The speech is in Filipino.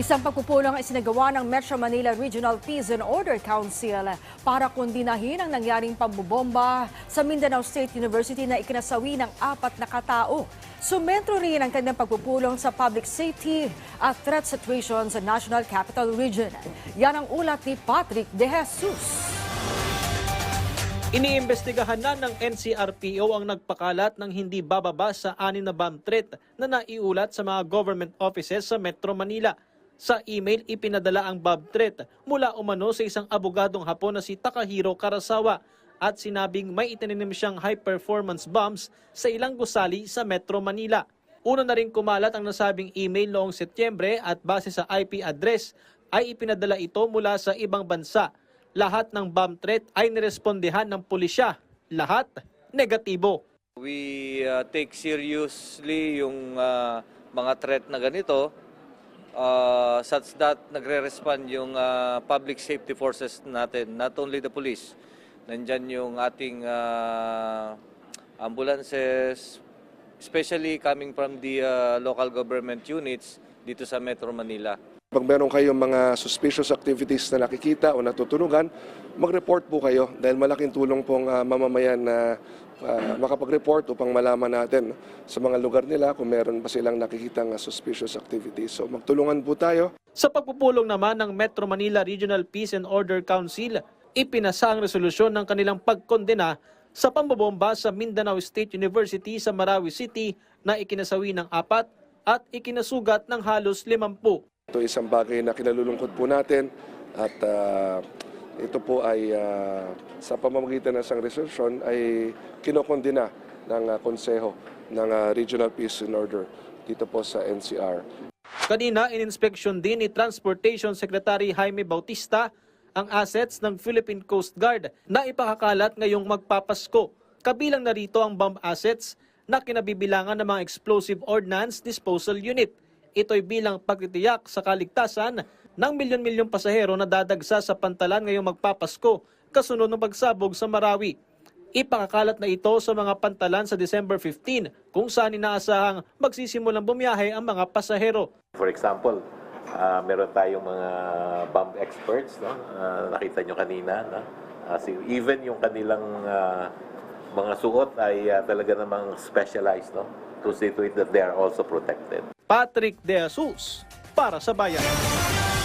Isang pagpupulong ang isinagawa ng Metro Manila Regional Peace and Order Council para kundinahin ang nangyaring pambobomba sa Mindanao State University na ikinasawi ng apat na katao. Sumentro rin ang kanyang pagpupulong sa public safety at threat situation sa National Capital Region. Yan ang ulat ni Patrick De Jesus. Iniimbestigahan na ng NCRPO ang nagpakalat ng hindi bababa sa anin na bomb threat na naiulat sa mga government offices sa Metro Manila. Sa email, ipinadala ang bomb threat mula umano sa isang abogadong Hapon na si Takahiro Karasawa at sinabing may itinanim siyang high-performance bombs sa ilang gusali sa Metro Manila. Una na rin kumalat ang nasabing email noong Setyembre at base sa IP address ay ipinadala ito mula sa ibang bansa lahat ng bomb threat ay nirespondehan ng pulisya. Lahat negatibo. We uh, take seriously yung uh, mga threat na ganito uh, such that nagre-respond yung uh, public safety forces natin, not only the police. Nandyan yung ating uh, ambulances, especially coming from the uh, local government units dito sa Metro Manila. Pag meron kayong mga suspicious activities na nakikita o natutunugan, mag-report po kayo dahil malaking tulong pong ah, mamamayan na ah, makapag-report upang malaman natin sa mga lugar nila kung meron ba silang nakikitang ah, suspicious activities. So magtulungan po tayo. Sa pagpupulong naman ng Metro Manila Regional Peace and Order Council, ipinasa ang resolusyon ng kanilang pagkondena sa pambobomba sa Mindanao State University sa Marawi City na ikinasawi ng apat at ikinasugat ng halos limampu. Ito isang bagay na kinalulungkot po natin at ah, ito po ay ah, sa pamamagitan ng isang resolusyon ay kinokondena ng ah, konseho ng ah, Regional Peace and Order dito po sa NCR. Kanina, ininspeksyon din ni Transportation Secretary Jaime Bautista ang assets ng Philippine Coast Guard na ipakakalat ngayong magpapasko. Kabilang na rito ang bomb assets na kinabibilangan ng mga explosive ordnance disposal unit. Ito'y bilang pagtitiyak sa kaligtasan ng milyon-milyong pasahero na dadagsa sa pantalan ngayong magpapasko kasunod ng pagsabog sa Marawi. Ipakakalat na ito sa mga pantalan sa December 15 kung saan inaasahang magsisimulang bumiyahe ang mga pasahero. For example, ah, meron tayong mga bomb experts, no? Ah, nakita nyo kanina, no? Ah, si- even yung kanilang ah, mga suot ay ah, talaga namang specialized, no? To it that they are also protected. Patrick De Jesus para sa Bayan.